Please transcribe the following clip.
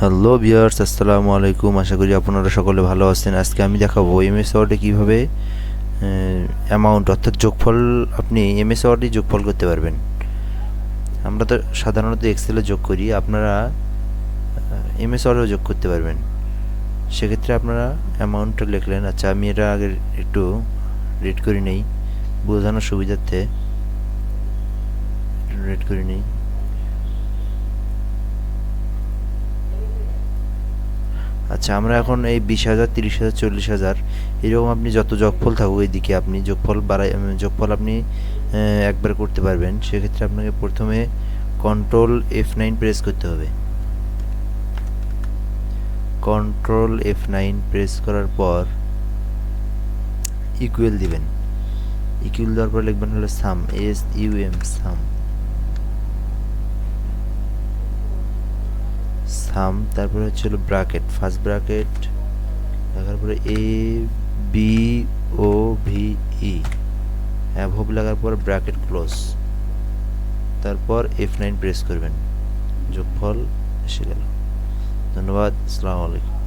Hello viewers আসসালামু আলাইকুম। আশা করি আপনারা সকলে ভালো আছেন। আজকে আমি দেখাবো এমএস ওয়ার্ডে কীভাবে অ্যামাউন্ট অর্থাৎ যোগফল আপনি এমএস ওয়ার্ডে যোগফল করতে পারবেন। আমরা তো সাধারণত এক্সেলে যোগ করি, আপনারা এমএস ওয়ার্ডেও যোগ করতে পারবেন। সেক্ষেত্রে আপনারা অ্যামাউন্টটা লিখলেন। আচ্ছা আমি এটা আগে একটু রেড করে নেই। বোঝানোর সুবিধার্থে রেড করে নেই। আচ্ছা আমরা এখন এই বিশ হাজার, তিরিশ হাজার, চল্লিশ হাজার, এরকম আপনি যত যোগফল থাকুক এইদিকে আপনি যোগফল বাড়াই যোগফল আপনি একবার করতে পারবেন। সেক্ষেত্রে আপনাকে প্রথমে কন্ট্রোল এফ নাইন প্রেস করতে হবে। কন্ট্রোল এফ নাইন প্রেস করার পর ইকুয়েল দিবেন। ইকুয়েল দেওয়ার পর লিখবেন হলো sum S U M sum sum তারপরে হচ্ছে হলো ব্রাকেট ফার্স্ট ব্রাকেট লাগার পরে A B O V E above লাগার পর ব্র্যাকেট ক্লোজ তারপর এফ নাইন প্রেস করবেন, যোগফল এসে গেল। ধন্যবাদ, আসসালামু আলাইকুম।